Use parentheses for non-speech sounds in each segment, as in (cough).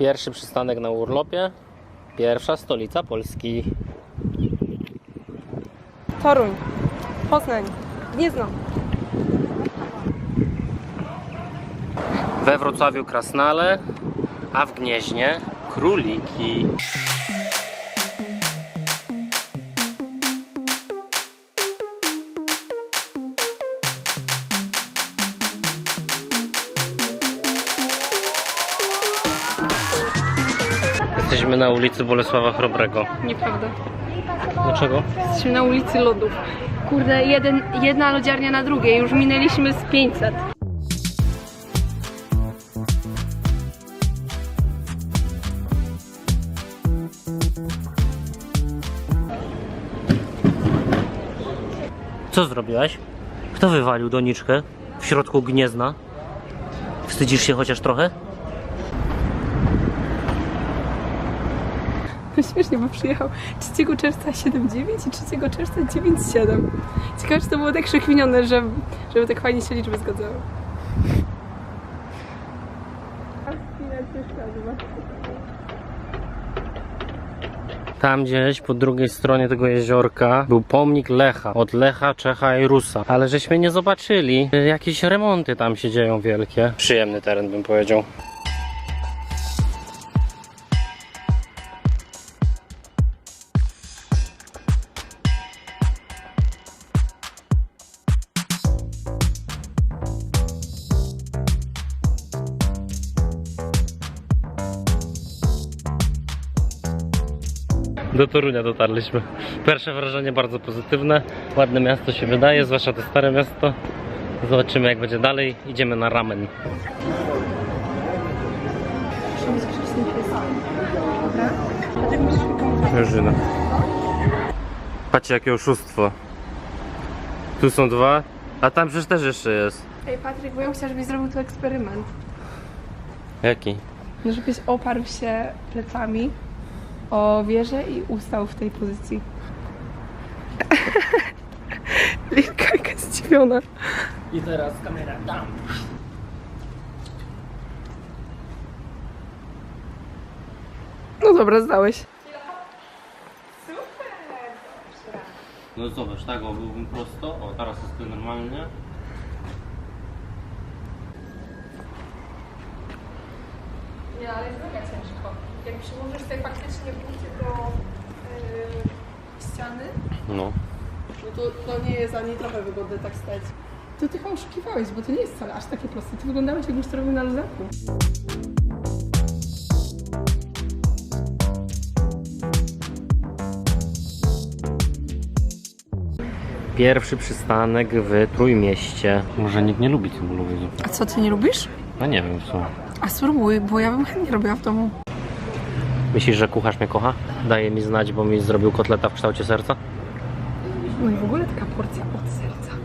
Pierwszy przystanek na urlopie. Pierwsza stolica Polski. Toruń, Poznań, Gniezno. We Wrocławiu Krasnale, a w Gnieźnie króliki. Jesteśmy na ulicy Bolesława Chrobrego. Nieprawda. Dlaczego? Jesteśmy na ulicy Lodów. Kurde, jeden, jedna lodziarnia na drugiej, już minęliśmy z 500. Co zrobiłeś? Kto wywalił doniczkę w środku gniezna? Wstydzisz się chociaż trochę? Śmiesznie, bo przyjechał 3 czerwca 7,9 i 3 czerwca 9,7. Ciekawe, czy to było tak przekminione, że, żeby tak fajnie się liczby zgadzały. Tam gdzieś po drugiej stronie tego jeziorka był pomnik Lecha, od Lecha, Czecha i Rusa. Ale żeśmy nie zobaczyli, jakieś remonty tam się dzieją wielkie. Przyjemny teren bym powiedział. Do Torunia dotarliśmy. Pierwsze wrażenie bardzo pozytywne. Ładne miasto się wydaje, zwłaszcza to stare miasto. Zobaczymy jak będzie dalej. Idziemy na ramen. Jarzyna. Patrzcie jakie oszustwo. Tu są dwa, a tam przecież też jeszcze jest. Ej, Patryk, bo ja chciałam, żebyś zrobił tu eksperyment. Jaki? No, żebyś oparł się plecami o wieżę i ustał w tej pozycji. (laughs) Lilka jaka zdziwiona. I teraz kamera tam. No dobra, zdałeś. No zobacz, tak, o byłbym prosto. O, teraz jest to normalnie. Nie, ale jest mega ciężko. Jak przyłożysz sobie faktycznie buty do yy, ściany, No. no to, to nie jest ani trochę wygodne tak stać. To ty chyba oszukiwałeś, bo to nie jest wcale aż takie proste. Ty wyglądałeś jakbyś to robił na luzaku. Pierwszy przystanek w Trójmieście. Może nikt nie lubi cybulowizu. A co, ty nie lubisz? No nie wiem co. A spróbuj, bo ja bym chętnie robiła w domu. Myślisz, że kucharz mnie kocha? Daje mi znać, bo mi zrobił kotleta w kształcie serca? No i w ogóle taka porcja od serca.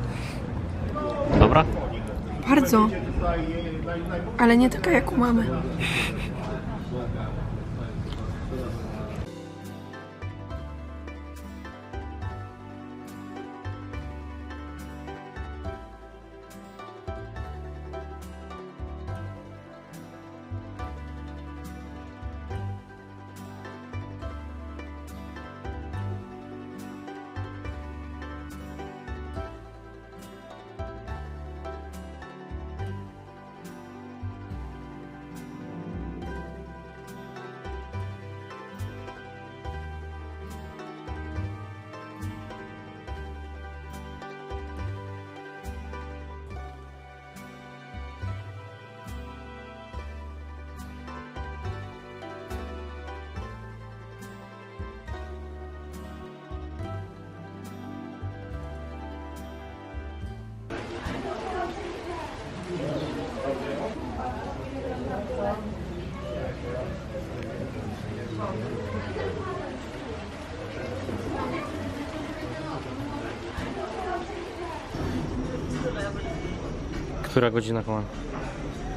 Dobra? Bardzo. Ale nie taka jak u mamy. Która godzina koła?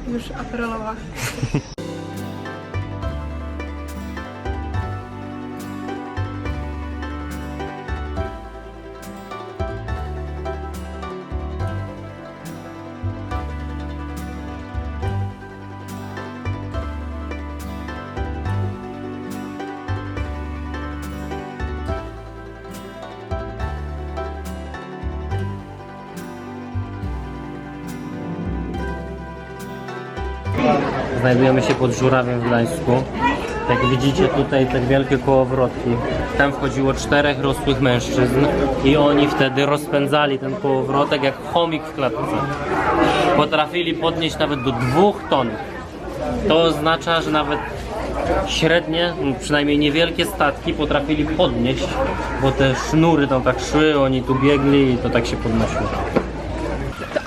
Już aperowa. (laughs) Znajdujemy się pod Żurawiem w Gdańsku. Jak widzicie tutaj te wielkie kołowrotki. Tam wchodziło czterech rosłych mężczyzn i oni wtedy rozpędzali ten kołowrotek jak chomik w klatce. Potrafili podnieść nawet do dwóch ton. To oznacza, że nawet średnie, przynajmniej niewielkie statki potrafili podnieść, bo te sznury tam tak szły, oni tu biegli i to tak się podnosiło.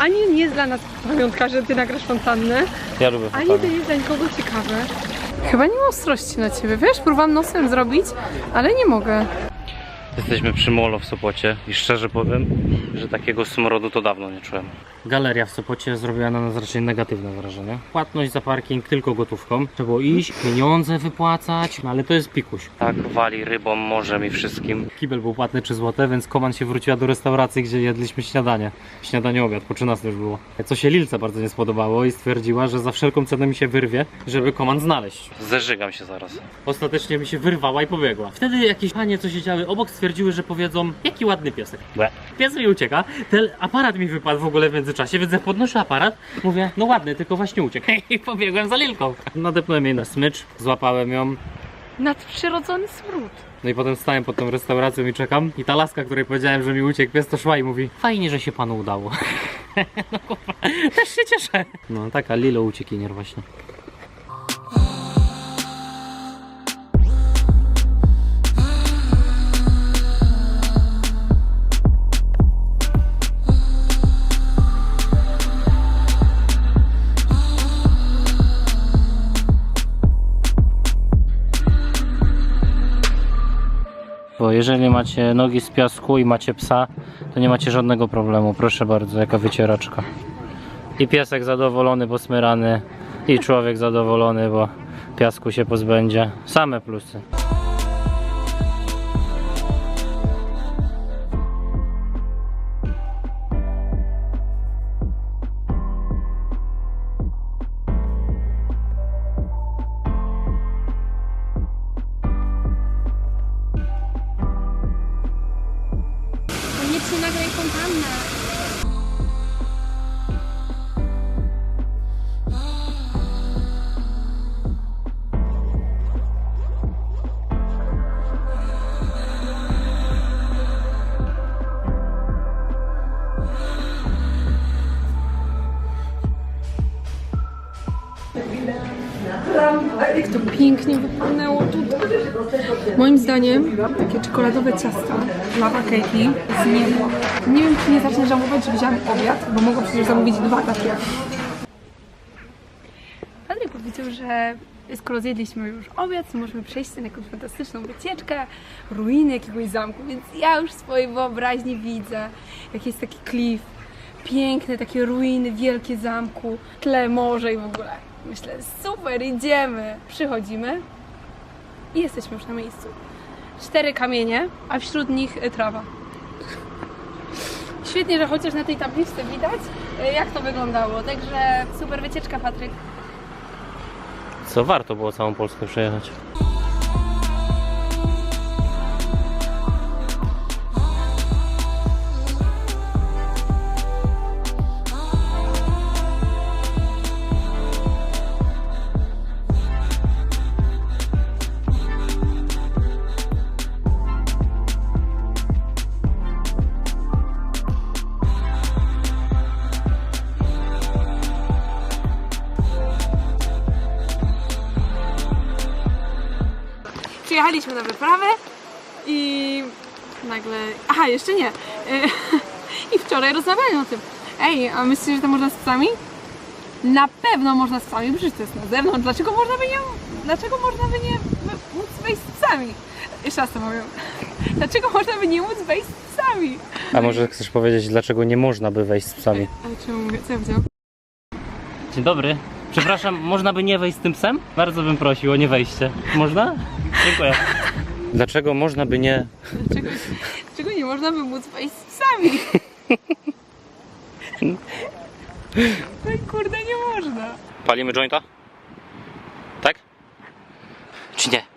Ani nie jest dla nas pamiątka, że ty nagrasz fontannę, Ja lubię ani to fontany. jest dla nikogo ciekawe. Chyba nie ma ostrości na ciebie, wiesz? Próbowałam nosem zrobić, ale nie mogę. Jesteśmy przy Molo w Sopocie i szczerze powiem, że takiego smrodu to dawno nie czułem. Galeria w Sopocie zrobiła na nas raczej negatywne wrażenie. Płatność za parking tylko gotówką. Trzeba było iść, pieniądze wypłacać, no ale to jest pikuś. Tak wali rybą, morzem i wszystkim. Kibel był płatny 3 zł, więc Koman się wróciła do restauracji, gdzie jedliśmy śniadanie. Śniadanie obiad, po 13 już było. Co się Lilce bardzo nie spodobało i stwierdziła, że za wszelką cenę mi się wyrwie, żeby Koman znaleźć. Zeżygam się zaraz. Ostatecznie mi się wyrwała i pobiegła. Wtedy jakieś panie, co siedziały obok, stwierdziły, że powiedzą, jaki ładny piesek. Błe. Pies mi ucieka, ten aparat mi wypadł w ogóle w międzyczasie, więc jak podnoszę aparat, mówię, no ładny, tylko właśnie uciekł. (laughs) I pobiegłem za Lilką. Nadepnąłem jej na smycz, złapałem ją, Nadprzyrodzony smród. no i potem stałem pod tą restauracją i czekam. I ta laska, której powiedziałem, że mi uciekł pies, to szła i mówi Fajnie, że się panu udało. (laughs) no kurwa, też się cieszę. No taka Lilo uciekinier właśnie. Bo jeżeli macie nogi z piasku i macie psa, to nie macie żadnego problemu. Proszę bardzo, jaka wycieraczka. I piesek zadowolony, bo smyrany, i człowiek zadowolony, bo piasku się pozbędzie. Same plusy. Pięknie wypłynęło tutaj. Moim zdaniem takie czekoladowe ciasto, lava cake'i z nieba. Nie wiem, czy nie zacznę żałować, że wziąłem obiad, bo mogę przecież zamówić dwa takie. Patryk powiedział, że skoro zjedliśmy już obiad, to możemy przejść na jakąś fantastyczną wycieczkę, ruiny jakiegoś zamku, więc ja już w swojej wyobraźni widzę, jak jest taki klif, piękne takie ruiny, wielkie zamku, tle morze i w ogóle. Myślę, super, idziemy. Przychodzimy i jesteśmy już na miejscu. Cztery kamienie, a wśród nich y, trawa. Świetnie, że chociaż na tej tabliczce widać, y, jak to wyglądało. Także super wycieczka, Patryk. Co warto było całą Polskę przejechać. I nagle... Aha, jeszcze nie. Y, (laughs) I wczoraj rozmawiali o tym. Ej, a myślicie, że to można z psami? Na pewno można z psami, przecież to jest na zewnątrz. Dlaczego można by nie... Dlaczego można by nie móc wejść z psami? Jeszcze raz to mówię. (laughs) Dlaczego można by nie móc wejść z psami? A może chcesz powiedzieć, dlaczego nie można by wejść z psami? Ale czemu mówię? Co ja powiedziałam? Dzień dobry. Przepraszam, (laughs) można by nie wejść z tym psem? Bardzo bym prosił o nie wejście. Można? Dziękuję. Dlaczego można by nie... Dlaczego, dlaczego nie można by móc wejść z psami? No kurde, nie można. Palimy jointa? Tak? Czy nie?